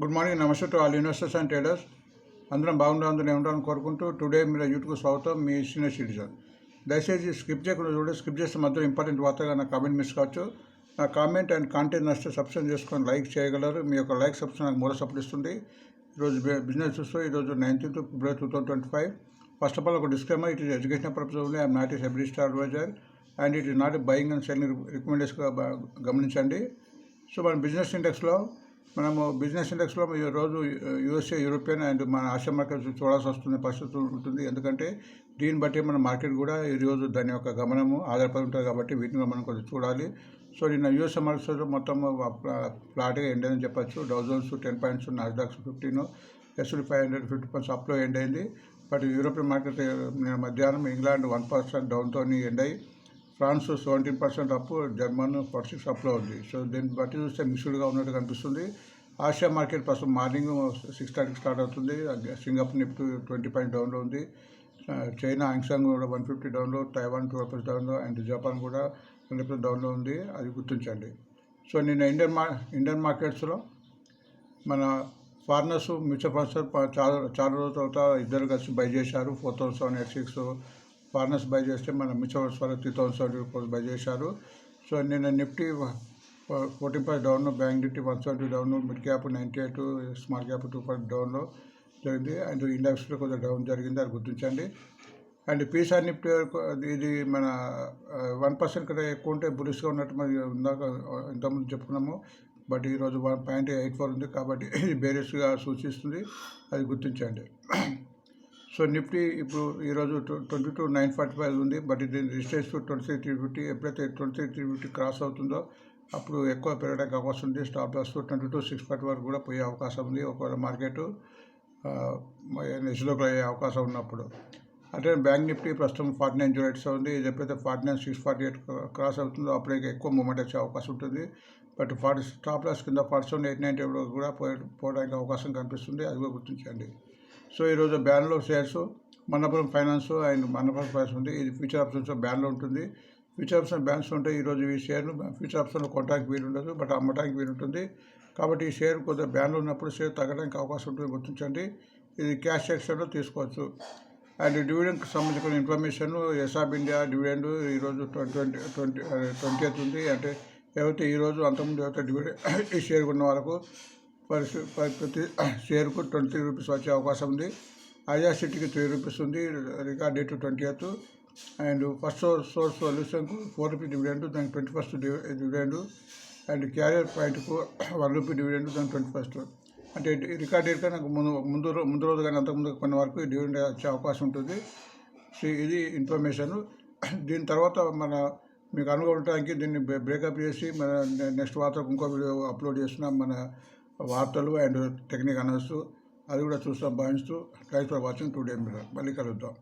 Good morning నమస్తే to all investors and traders. అందరం బాగుండాలని ఉండాలని కోరుకుంటూ టుడే మీరు యూట్యూబ్ స్వాగతం. మీ సీనియర్ సిటిజన్. దయచేసి స్కిప్ చేయకుండా చూడండి. స్కిప్ చేస్తే మధ్యలో ఇంపార్టెంట్ వార్తగా నా కామెంట్ మిస్ కావచ్చు. నా కామెంట్ అండ్ కాంటెంట్ నచ్చితే సబ్స్క్రైబ్ చేసుకొని లైక్ చేయగలరు. మీ యొక్క లైక్ సబ్స్క్రైబ్ నాకు మూల సపోర్ట్ ఇస్తుంది. ఈరోజు బిజినెస్ చూస్తూ ఈరోజు nineteenth February two thousand twenty five first of all ఒక disclaimer it is education purpose only. I'm not is every star advisor. And it is not buying and selling రికమెండేషన్గా గమనించండి. So మన business ఇండెక్స్లో మనము business ఇండెక్స్లో ఈ రోజు USA European and మన Asia market చూడాల్సి వస్తున్న పరిస్థితి ఉంటుంది. ఎందుకంటే దీన్ని బట్టి మన మార్కెట్ కూడా ఈరోజు దాని యొక్క గమనము ఆధారపడి ఉంటుంది కాబట్టి వీటిని మనం కొంచెం చూడాలి. సో నిన్న యూఎస్ మార్కెట్స్ మొత్తం ఫ్లాట్గా ఎండ్ అయిందని చెప్పచ్చు. Dow Jones ten points Nasdaq's fifteen SL five hundred fifty points అప్లో end అయింది. బట్ యూరోపియన్ మార్కెట్ మధ్యాహ్నం ఇంగ్లాండ్ వన్ పర్సెంట్ డౌన్తో ఎండ్ అయ్యి France seventeen percent up German forty six అప్లో ఉంది. సో దీన్ని బట్టి చూస్తే మిక్స్డ్గా ఉన్నట్టు కనిపిస్తుంది. ఆసియా మార్కెట్ ప్రస్తుతం మార్నింగ్ సిక్స్ థర్టీకి స్టార్ట్ అవుతుంది. సింగపూర్ నిఫ్టీ ట్వంటీ పాయింట్ డౌన్లో ఉంది. చైనా ఆంగ్సాంగ్ కూడా వన్ ఫిఫ్టీ డౌన్లో తైవాన్ టూ రూపీస్ డౌన్లో అండ్ జపాన్ కూడా వన్ డౌన్లో ఉంది. అది గుర్తించండి. సో నిన్న ఇండియన్ మా ఇండియన్ మార్కెట్స్లో మన ఫారినర్స్ మ్యూచువల్ ఫండ్స్ చాలా చాలా రోజుల తర్వాత ఇద్దరు కలిసి బై చేశారు. Four thousand seven eight six foreigners buy చేస్తే మన mutual funds three thousand seventy rupees buy చేశారు. సో నిన్న Nifty fourteen percent down bank Nifty one seventy down mid cap ninety eight small cap two point డౌన్లో జరిగింది. And ఇండెక్స్లో కొంచెం down జరిగింది అది గుర్తించండి. అండ్ పీసార్ నిఫ్టీ వరకు ఇది మన వన్ పర్సెంట్ కంటే ఎక్కువ ఉంటే బులిష్గా ఉన్నట్టు మరి ఇందాక ఇంతకుముందు చెప్పుకున్నాము. బట్ ఈరోజు వన్ పాయింట్ ఎయిట్ ఫోర్ ఉంది కాబట్టి ఇది బేరియస్గా సూచిస్తుంది. అది గుర్తించండి. సో నిఫ్టీ ఇప్పుడు ఈరోజు twenty two nine forty five ఉంది. బట్ ఇది resistance twenty three three fifty ఎప్పుడైతే twenty three three fifty cross అవుతుందో అప్పుడు ఎక్కువ పెరగడానికి అవకాశం ఉంది. Stop loss twenty two six forty వరకు కూడా పోయే అవకాశం ఉంది. ఒకవేళ మార్కెట్ నెస్లోకి అయ్యే అవకాశం ఉన్నప్పుడు. అంటే బ్యాంక్ నిఫ్టీ ప్రస్తుతం ఫార్టీ నైన్ జీరో ఎయిట్స్ ఉంది. ఇది ఎప్పుడైతే forty nine six forty eight cross అవుతుందో అప్పుడే ఎక్కువ మూమెంట్ వచ్చే అవకాశం ఉంటుంది. బట్ ఫార్టీ స్టాప్ లాస్ కింద ఫార్టీ సెవెన్ ఎయిట్ నైన్టీ కూడా పోయే పోవడానికి అవకాశం కనిపిస్తుంది. అది కూడా గుర్తించండి సో ఈరోజు బ్యాన్లో shares Manappuram Finance and Manappuram Finance ఉంది. ఇది ఫ్యూచర్ ఆప్షన్స్ బ్యాన్లో ఉంటుంది. ఫ్యూచర్ ఆప్షన్ బ్యాన్స్ ఉంటే ఈరోజు ఈ షేర్ను ఫ్యూచర్ ఆప్షన్లో కొనడానికి వీలు ఉండదు బట్ అమ్మడానికి వీలు ఉంటుంది. కాబట్టి ఈ షేర్ కొద్దిగా బ్యాన్లో ఉన్నప్పుడు షేర్ తగ్గడానికి అవకాశం ఉంటుంది గుర్తించండి. ఇది క్యాష్ సెక్షన్లో తీసుకోవచ్చు. అండ్ డివిడెండ్కి సంబంధించిన ఇన్ఫర్మేషన్ ఎస్ఆబ్ ఇండియా డివిడెండ్ ఈరోజు twenty twenty twenty twenty eighth ఉంది. అంటే ఎవరైతే ఈరోజు అంతకుముందు ఎవరైతే డివిడెండ్ ఈ షేర్ ఉన్న వాళ్ళకు పరిస్థితి ప్రతి షేర్కు ట్వంటీ రూపీస్ వచ్చే అవకాశం ఉంది. ఐఆర్సిటీకి త్రీ రూపీస్ ఉంది. Record date twenty eighth and first source సొల్యూషన్కు four rupee dividend దానికి twenty first dividend. And career పాయింట్కు వన్ రూపీ డివిడెండ్ దానికి ట్వంటీ ఫస్ట్. అంటే రికార్డ్ డేట్ కన్నా ముందు ముందు ముందు రోజు కానీ అంతకుముందు కొన్ని వరకు డివిడెండ్ వచ్చే అవకాశం ఉంటుంది. సో ఇది ఇన్ఫర్మేషన్. దీని తర్వాత మన మీకు అనుకోవడానికి దీన్ని బ్రేకప్ చేసి మన నెక్స్ట్ వార్తకు ఇంకో వీడియో అప్లోడ్ చేస్తున్నాం మన వార్తలు అండ్ టెక్నిక్ అనర్స్ అది కూడా చూస్తాం భావిస్తూ థ్యాంక్స్ ఫర్ వాచింగ్ టుడే మీరు మళ్ళీ కలుద్దాం.